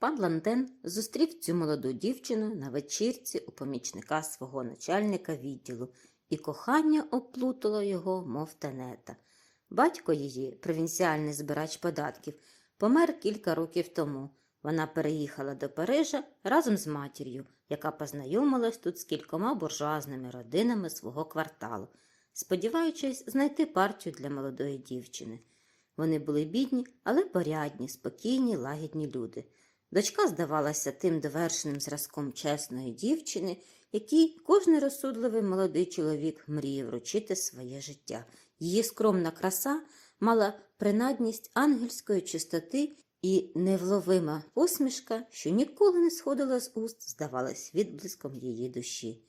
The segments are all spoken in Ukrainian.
Пан Лантен зустрів цю молоду дівчину на вечірці у помічника свого начальника відділу, і кохання оплутало його, мов тенета. Батько її, провінціальний збирач податків, помер кілька років тому. Вона переїхала до Парижа разом з матір'ю, яка познайомилась тут з кількома буржуазними родинами свого кварталу, сподіваючись знайти партію для молодої дівчини. Вони були бідні, але порядні, спокійні, лагідні люди. Дочка здавалася тим довершеним зразком чесної дівчини, якій кожний розсудливий молодий чоловік мріє вручити своє життя. Її скромна краса мала принадність ангельської чистоти і невловима посмішка, що ніколи не сходила з уст, здавалась відблиском її душі.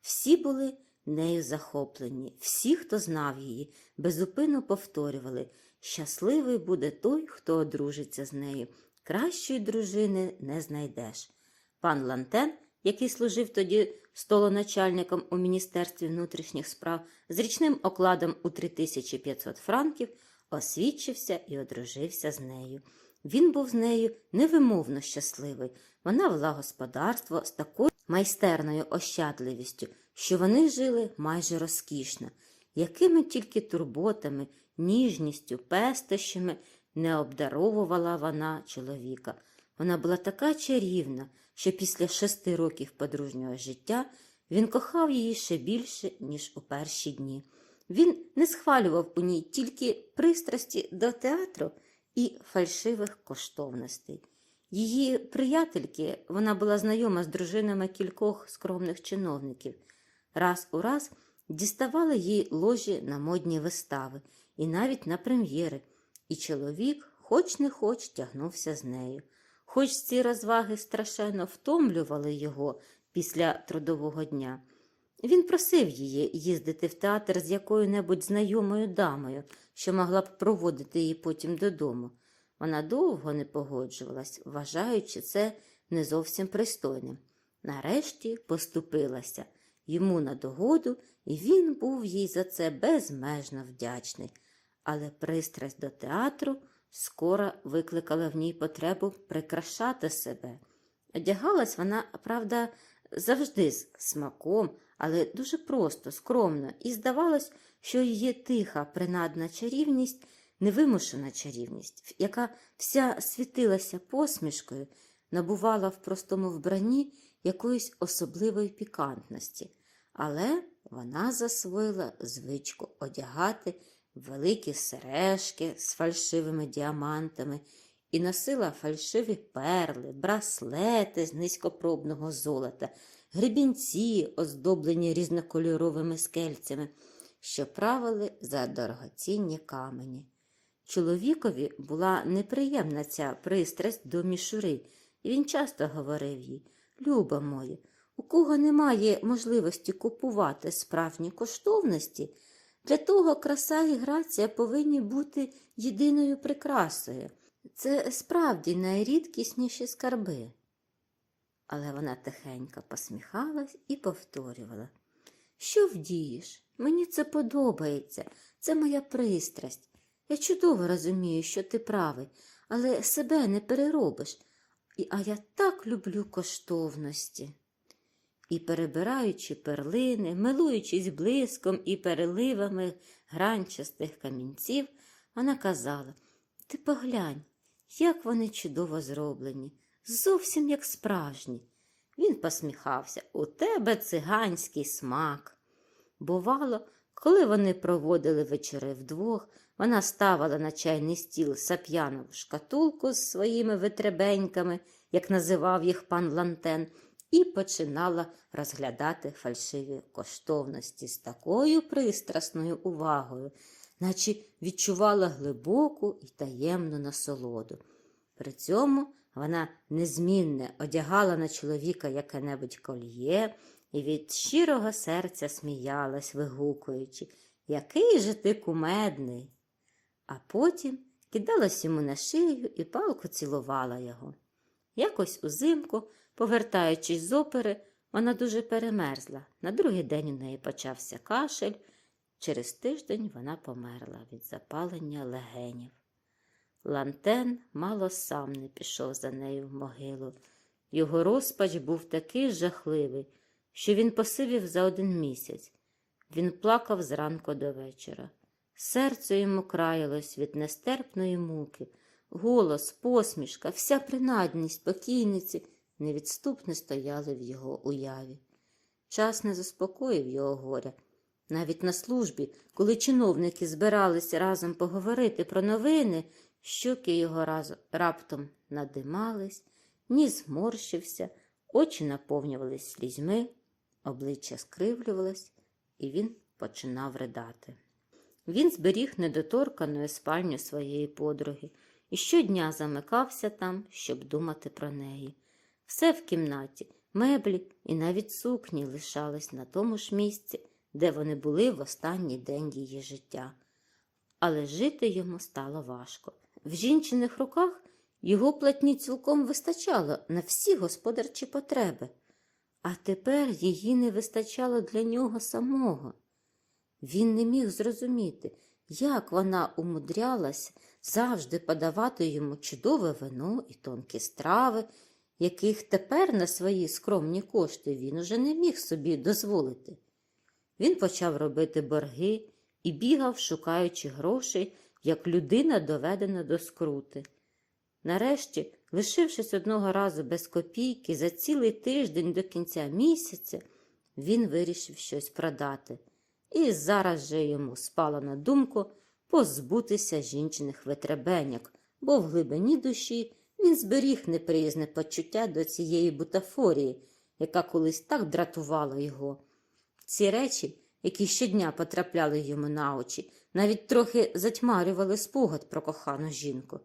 Всі були нею захоплені, всі, хто знав її, безупинно повторювали щасливий буде той, хто одружиться з нею. Кращої дружини не знайдеш. Пан Лантен, який служив тоді столоначальником у Міністерстві внутрішніх справ з річним окладом у 3500 франків, освідчився і одружився з нею. Він був з нею невимовно щасливий. Вона вела господарство з такою майстерною ощадливістю, що вони жили майже розкішно, якими тільки турботами, ніжністю, пестощами не обдаровувала вона чоловіка. Вона була така чарівна, що після шести років подружнього життя він кохав її ще більше, ніж у перші дні. Він не схвалював у ній тільки пристрасті до театру і фальшивих коштовностей. Її приятельки, вона була знайома з дружинами кількох скромних чиновників, раз у раз діставали їй ложі на модні вистави і навіть на прем'єри, і чоловік, хоч не хоч, тягнувся з нею. Хоч ці розваги страшенно втомлювали його після трудового дня. Він просив її їздити в театр з якою-небудь знайомою дамою, що могла б проводити її потім додому. Вона довго не погоджувалась, вважаючи це не зовсім пристойним. Нарешті поступилася йому на догоду, і він був їй за це безмежно вдячний. Але пристрасть до театру скоро викликала в ній потребу прикрашати себе. Одягалась вона, правда, завжди з смаком, але дуже просто, скромно, і здавалось, що її тиха, принадна чарівність, невимушена чарівність, яка вся світилася посмішкою, набувала в простому вбранні якоїсь особливої пікантності, але вона засвоїла звичку одягати великі сережки з фальшивими діамантами і носила фальшиві перли, браслети з низькопробного золота, гребінці, оздоблені різнокольоровими скельцями, що правили за дорогоцінні камені. Чоловікові була неприємна ця пристрасть до мішури, і він часто говорив їй Люба моя, у кого немає можливості купувати справжні коштовності, для того краса і грація повинні бути єдиною прикрасою. Це справді найрідкісніші скарби. Але вона тихенько посміхалась і повторювала Що вдієш? Мені це подобається, це моя пристрасть. Я чудово розумію, що ти правий, але себе не переробиш. А я так люблю коштовності. І, перебираючи перлини, милуючись блиском і переливами гранчастих камінців, вона казала Ти поглянь, як вони чудово зроблені, зовсім як справжні. Він посміхався у тебе циганський смак. Бувало, коли вони проводили вечори вдвох, вона ставила на чайний стіл сап'янову шкатулку з своїми витребеньками, як називав їх пан Лантен, і починала розглядати фальшиві коштовності з такою пристрасною увагою, наче відчувала глибоку і таємну насолоду. При цьому вона незмінне одягала на чоловіка яке-небудь кольє і від щирого серця сміялась, вигукуючи, який же ти кумедний. А потім кидалась йому на шию і палко цілувала його. Якось узимку, повертаючись з опери, вона дуже перемерзла. На другий день у неї почався кашель. Через тиждень вона померла від запалення легенів. Лантен мало сам не пішов за нею в могилу. Його розпач був такий жахливий, що він посивів за один місяць. Він плакав зранку до вечора. Серце йому краялось від нестерпної муки. Голос, посмішка, вся принадність покійниці невідступно стояли в його уяві. Час не заспокоїв його горя. Навіть на службі, коли чиновники збиралися разом поговорити про новини, щоки його раз раптом надимались, ніс зморщився, очі наповнювались слізьми, обличчя скривлювалось, і він починав ридати. Він зберіг недоторканою спальню своєї подруги і щодня замикався там, щоб думати про неї. Все в кімнаті, меблі і навіть сукні лишались на тому ж місці, де вони були в останній день її життя. Але жити йому стало важко. В жінчиних руках його платні цілком вистачало на всі господарчі потреби, а тепер її не вистачало для нього самого. Він не міг зрозуміти, як вона умудрялась завжди подавати йому чудове вино і тонкі страви, яких тепер на свої скромні кошти він уже не міг собі дозволити. Він почав робити борги і бігав, шукаючи грошей, як людина доведена до скрути. Нарешті, лишившись одного разу без копійки за цілий тиждень до кінця місяця, він вирішив щось продати. І зараз же йому спало на думку позбутися жінчиних витребеньок, бо в глибині душі він зберіг неприязне почуття до цієї бутафорії, яка колись так дратувала його. Ці речі, які щодня потрапляли йому на очі, навіть трохи затьмарювали спогад про кохану жінку.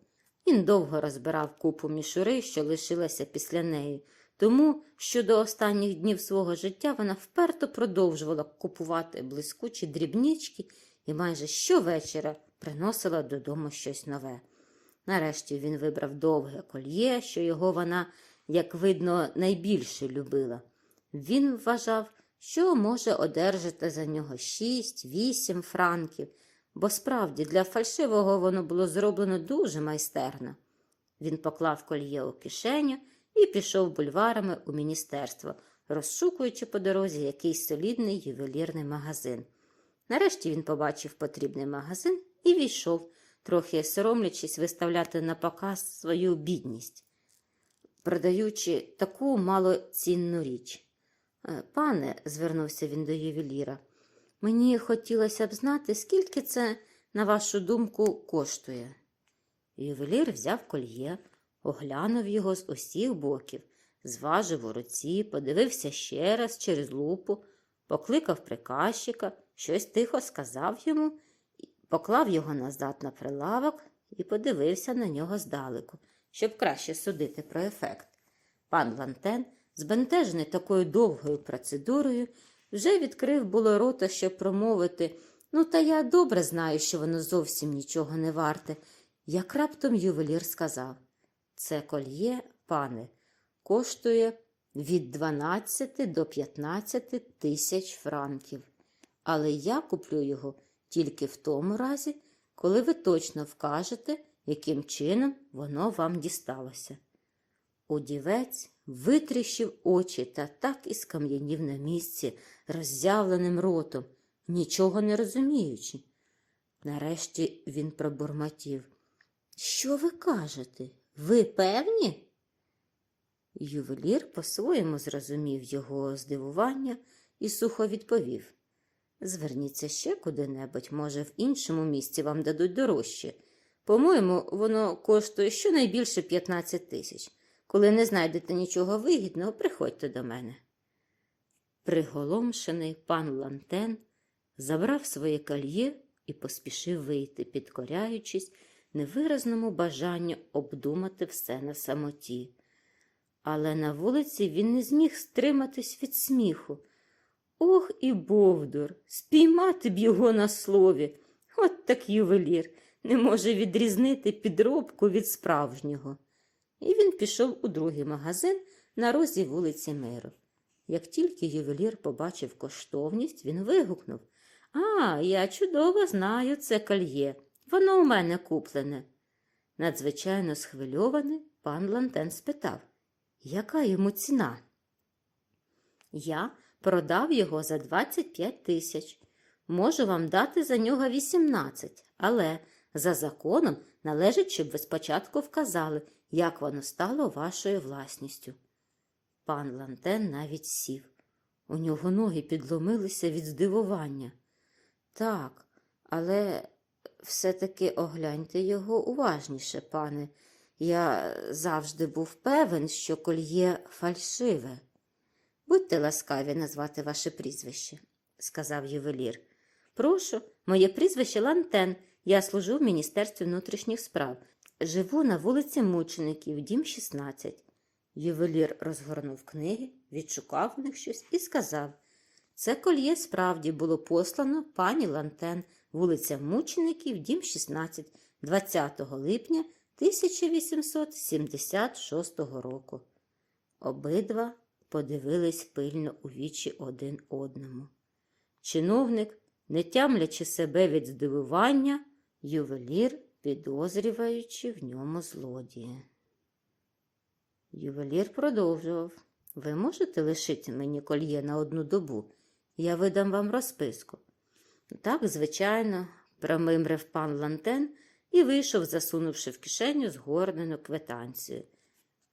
Він довго розбирав купу мішури, що лишилася після неї, тому що до останніх днів свого життя вона вперто продовжувала купувати блискучі дрібнички і майже щовечора приносила додому щось нове. Нарешті він вибрав довге кольє, що його вона, як видно, найбільше любила. Він вважав, що може одержати за нього шість-вісім франків, бо справді для фальшивого воно було зроблено дуже майстерно. Він поклав кольє у кишеню і пішов бульварами у міністерство, розшукуючи по дорозі якийсь солідний ювелірний магазин. Нарешті він побачив потрібний магазин і війшов, трохи соромлячись виставляти на показ свою бідність, продаючи таку малоцінну річ. «Е, Пане, звернувся він до ювеліра, мені хотілося б знати, скільки це, на вашу думку, коштує. Ювелір взяв кольє, оглянув його з усіх боків, зважив у руці, подивився ще раз через лупу, покликав приказчика, щось тихо сказав йому, поклав його назад на прилавок і подивився на нього здалеку, щоб краще судити про ефект. Пан Лантен, збентежений такою довгою процедурою, вже відкрив було рота, щоб промовити ну, та я добре знаю, що воно зовсім нічого не варте. Як раптом ювелір сказав це кольє, пане, коштує від 12 до 15 тисяч франків. Але я куплю його тільки в тому разі, коли ви точно вкажете, яким чином воно вам дісталося. Удівець витріщив очі та так і скам'янів на місці, роззявленим ротом, нічого не розуміючи. Нарешті він пробурмотів. Що ви кажете? Ви певні? Ювелір по-своєму зрозумів його здивування і сухо відповів. Зверніться ще куди-небудь, може, в іншому місці вам дадуть дорожче. По-моєму, воно коштує щонайбільше 15 тисяч. Коли не знайдете нічого вигідного, приходьте до мене. Приголомшений пан Лантен забрав своє кольє і поспішив вийти, підкоряючись невиразному бажанню обдумати все на самоті. Але на вулиці він не зміг стриматись від сміху. Ох і Бовдур, спіймати б його на слові. От так ювелір не може відрізнити підробку від справжнього. І він пішов у другий магазин на розі вулиці Миру. Як тільки ювелір побачив коштовність, він вигукнув А, я чудово знаю це кольє. Воно у мене куплене. Надзвичайно схвильований, пан Лантен спитав, яка йому ціна? Я продав його за 25 тисяч. Можу вам дати за нього 18, але за законом належить, щоб ви спочатку вказали, як воно стало вашою власністю. Пан Лантен навіть сів. У нього ноги підломилися від здивування. Так, але все-таки огляньте його уважніше, пане. Я завжди був певен, що кольє фальшиве. Будьте ласкаві назвати ваше прізвище, сказав ювелір. Прошу, моє прізвище Лантен. Я служу в Міністерстві внутрішніх справ. Живу на вулиці Мучеників, дім 16. Ювелір розгорнув книги, відшукав в них щось і сказав це кольє справді було послано пані Лантен, вулиця Мучеників, дім 16, 20 липня 1876 року. Обидва подивились пильно у вічі один одному. Чиновник, не тямлячи себе від здивування, ювелір, підозрюючи в ньому злодія. Ювелір продовжував. Ви можете лишити мені кольє на одну добу? Я видам вам розписку. Так, звичайно, промимрив пан Лантен і вийшов, засунувши в кишеню згорнену квитанцію.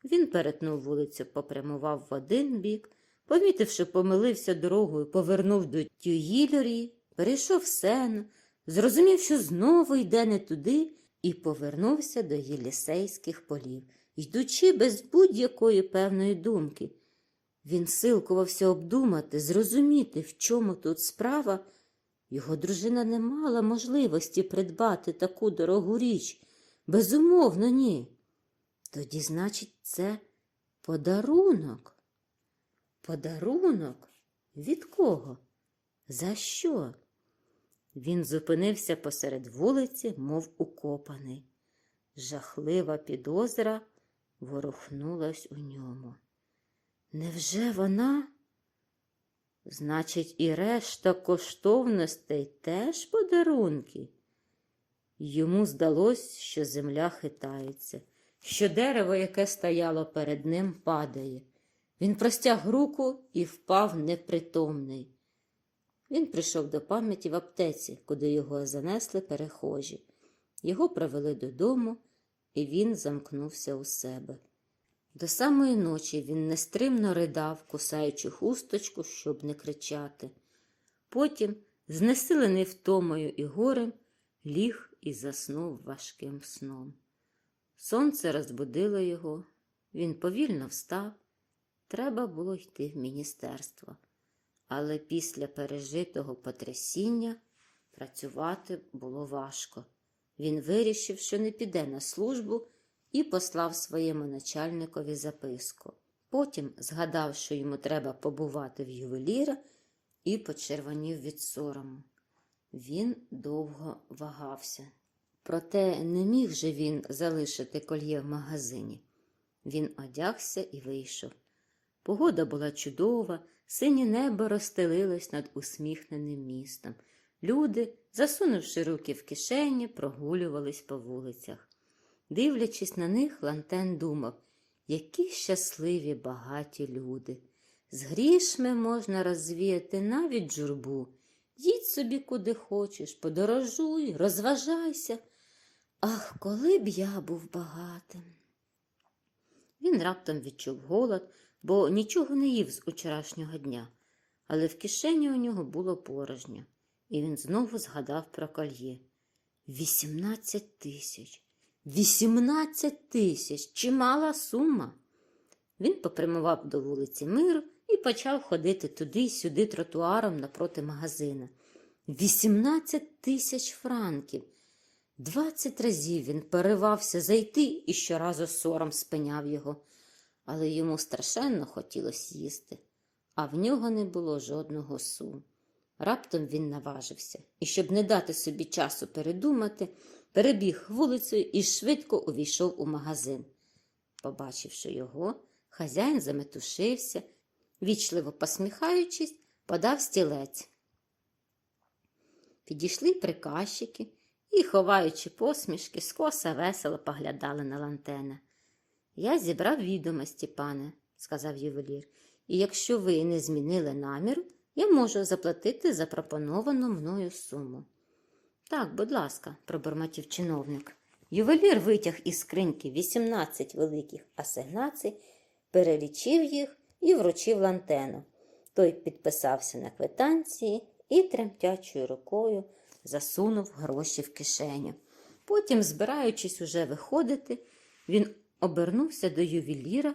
Він перетнув вулицю, попрямував в один бік, помітивши, помилився дорогою, повернув до Тюїльорі, перейшов сену, зрозумів, що знову йде не туди, і повернувся до Єлісейських полів, йдучи без будь-якої певної думки. Він силкувався обдумати, зрозуміти, в чому тут справа. Його дружина не мала можливості придбати таку дорогу річ. Безумовно, ні. Тоді, значить, це подарунок. Подарунок? Від кого? За що? Він зупинився посеред вулиці, мов укопаний. Жахлива підозра ворухнулась у ньому. Невже вона? Значить, і решта коштовностей теж подарунки? Йому здалось, що земля хитається, що дерево, яке стояло перед ним, падає. Він простяг руку і впав непритомний. Він прийшов до пам'яті в аптеці, куди його занесли перехожі. Його провели додому, і він замкнувся у себе. До самої ночі він нестримно ридав, кусаючи хусточку, щоб не кричати. Потім, знесилений втомою і горем, ліг і заснув важким сном. Сонце розбудило його, він повільно встав. Треба було йти в міністерство. Але після пережитого потрясіння працювати було важко. Він вирішив, що не піде на службу і послав своєму начальникові записку. Потім згадав, що йому треба побувати в ювеліра, і почервонів від сорому. Він довго вагався. Проте не міг же він залишити кольє в магазині. Він одягся і вийшов. Погода була чудова, синє небо розстелилось над усміхненим містом. Люди, засунувши руки в кишені, прогулювались по вулицях. Дивлячись на них, Лантен думав, які щасливі багаті люди. З грішми можна розвіяти навіть журбу. Їдь собі куди хочеш, подорожуй, розважайся. Ах, коли б я був багатим. Він раптом відчув голод, бо нічого не їв з учорашнього дня, але в кишені у нього було порожньо, і він знову згадав про кольє. Вісімнадцять тисяч. Вісімнадцять тисяч чимала сума. Він попрямував до вулиці Миру і почав ходити туди сюди тротуаром напроти магазина. Вісімнадцять тисяч франків. Двадцять разів він переривався зайти і щоразу сором спиняв його, але йому страшенно хотілося їсти, а в нього не було жодного су. Раптом він наважився і, щоб не дати собі часу передумати, перебіг вулицею і швидко увійшов у магазин. Побачивши його, хазяїн заметушився, вічливо посміхаючись, подав стілець. Підійшли приказчики і, ховаючи посмішки, скоса весело поглядали на лантена. Я зібрав відомості, пане, сказав ювелір, і якщо ви не змінили намір, я можу заплатити запропоновану мною суму. Так, будь ласка, пробормотів чиновник. Ювелір витяг із скриньки 18 великих асигнацій, перелічив їх і вручив лантену. Той підписався на квитанції і тремтячою рукою засунув гроші в кишеню. Потім, збираючись уже виходити, він обернувся до ювеліра,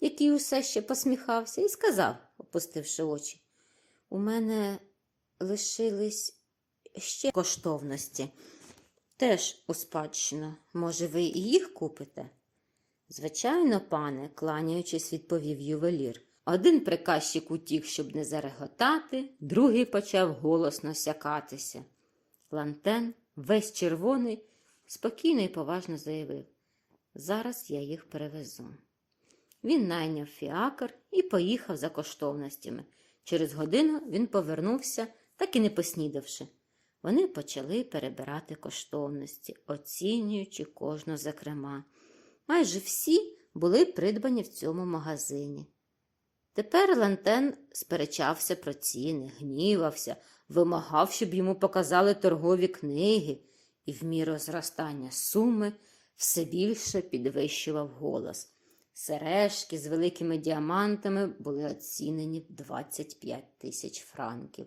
який усе ще посміхався, і сказав, опустивши очі, у мене лишились ще коштовності. Теж у спадщину. Може, ви і їх купите? Звичайно, пане, кланяючись, відповів ювелір. Один приказчик утік, щоб не зареготати, другий почав голосно сякатися. Лантен, весь червоний, спокійно і поважно заявив Зараз я їх перевезу. Він найняв фіакр і поїхав за коштовностями. Через годину він повернувся, так і не поснідавши. Вони почали перебирати коштовності, оцінюючи кожну зокрема. Майже всі були придбані в цьому магазині. Тепер Лантен сперечався про ціни, гнівався, вимагав, щоб йому показали торгові книги, і в міру зростання суми все більше підвищував голос. Сережки з великими діамантами були оцінені в 25 тисяч франків,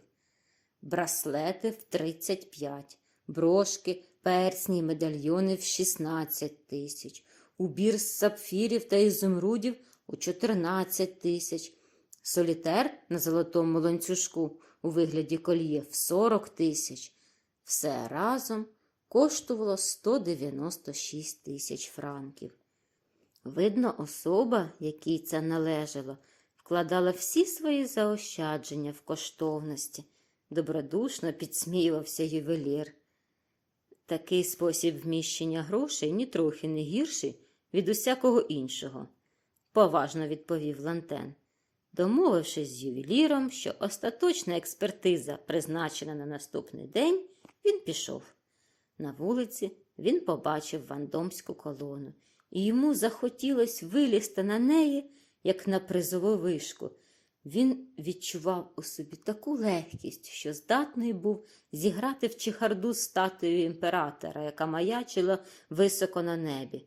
браслети в 35, брошки, персні й медальйони в 16 тисяч, убір з сапфірів та ізумрудів у 14 тисяч, солітер на золотому ланцюжку у вигляді кольє в 40 тисяч. Все разом коштувало 196 тисяч франків. Видно, особа, якій це належало, вкладала всі свої заощадження в коштовності, добродушно підсміювався ювелір. Такий спосіб вміщення грошей нітрохи не гірший від усякого іншого, поважно відповів Лантен. Домовившись з ювеліром, що остаточна експертиза призначена на наступний день, він пішов. На вулиці він побачив вандомську колону, і йому захотілося вилізти на неї, як на призову вишку. Він відчував у собі таку легкість, що здатний був зіграти в чехарду статую імператора, яка маячила високо на небі.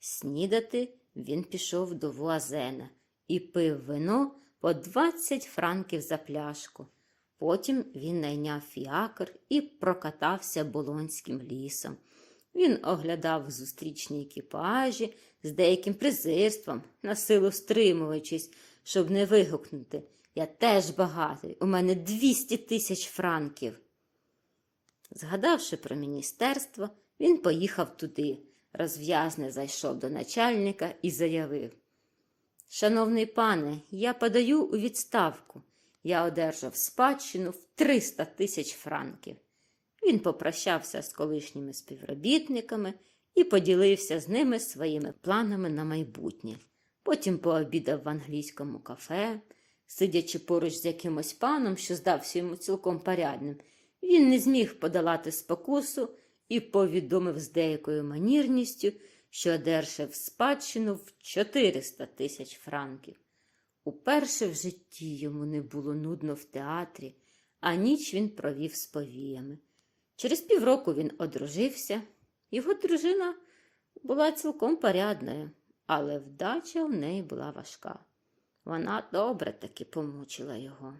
Снідати він пішов до Вуазена і пив вино по 20 франків за пляшку. Потім він найняв фіакр і прокатався болонським лісом. Він оглядав зустрічні екіпажі з деяким презирством, на силу стримуючись, щоб не вигукнути Я теж багатий, у мене 200 тисяч франків. Згадавши про міністерство, він поїхав туди, розв'язне зайшов до начальника і заявив Шановний пане, я подаю у відставку. Я одержав спадщину в 300 тисяч франків. Він попрощався з колишніми співробітниками і поділився з ними своїми планами на майбутнє. Потім пообідав в англійському кафе, сидячи поруч з якимось паном, що здався йому цілком порядним, він не зміг подолати спокусу і повідомив з деякою манірністю, що одержав спадщину в 400 тисяч франків. Уперше в житті йому не було нудно в театрі, а ніч він провів з повіями. Через півроку він одружився, його дружина була цілком порядною, але вдача в неї була важка. Вона добре таки помучила його.